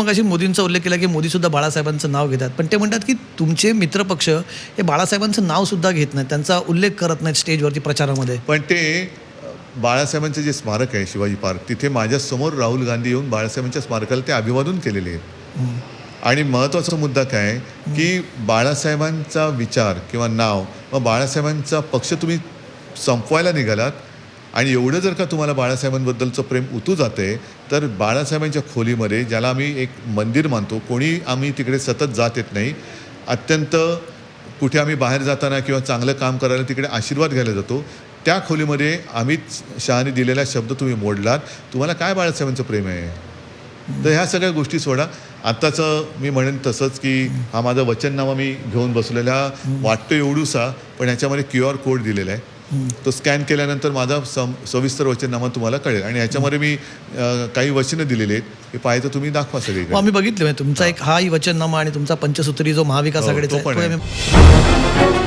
मग अशी मोदींचा उल्लेख केला की मोदी सुद्धा बाळासाहेबांचं नाव घेतात. पण ते म्हणतात की तुमचे मित्रपक्ष हे बाळासाहेबांचं नाव सुद्धा घेत नाहीत. त्यांचा उल्लेख करत नाहीत स्टेजवरती प्रचारामध्ये. पण ते बाळासाहेबांचे जे स्मारक आहे शिवाजी पार्क तिथे माझ्यासमोर राहुल गांधी येऊन बाळासाहेबांच्या स्मारकाला ते अभिवादन केलेले आहेत. आणि महत्त्वाचा मुद्दा काय की बाळासाहेबांचा विचार किंवा नाव व बाळासाहेबांचा पक्ष तुम्ही संपवायला निघालात आणि एवढं जर का तुम्हाला बाळासाहेबांबद्दलचं प्रेम उतू जाते तर बाळासाहेबांच्या खोलीमध्ये ज्याला आम्ही एक मंदिर मानतो कोणी आम्ही तिकडे सतत जात येत नाही. अत्यंत कुठे आम्ही बाहेर जाताना किंवा चांगलं काम करायला तिकडे आशीर्वाद घ्यायला जातो. त्या खोलीमध्ये अमित शहाने दिलेला शब्द तुम्ही मोडलात. तुम्हाला काय बाळासाहेबांचं प्रेम आहे? तर ह्या सगळ्या गोष्टी सोडा. आत्ताचं मी म्हणेन तसंच की हा माझा वचननामा मी घेऊन बसलेला. वाटतो एवढूसा पण ह्याच्यामध्ये क्यू आर कोड दिलेला आहे. तो स्कॅन केल्यानंतर माझा सम सविस्तर वचननामा तुम्हाला कळेल. आणि ह्याच्यामध्ये मी अं, काही वचनं दिलेली आहेत. हे पाहिजे तुम्ही दाखवा मग सगळीकडे आम्ही बघितलं. म्हणजे तुमचा एक हाही वचननामा आणि तुमचा पंचसूत्री जो महाविकास हो, आघाडीचा तो आहे, पण तो आहे. आम्ही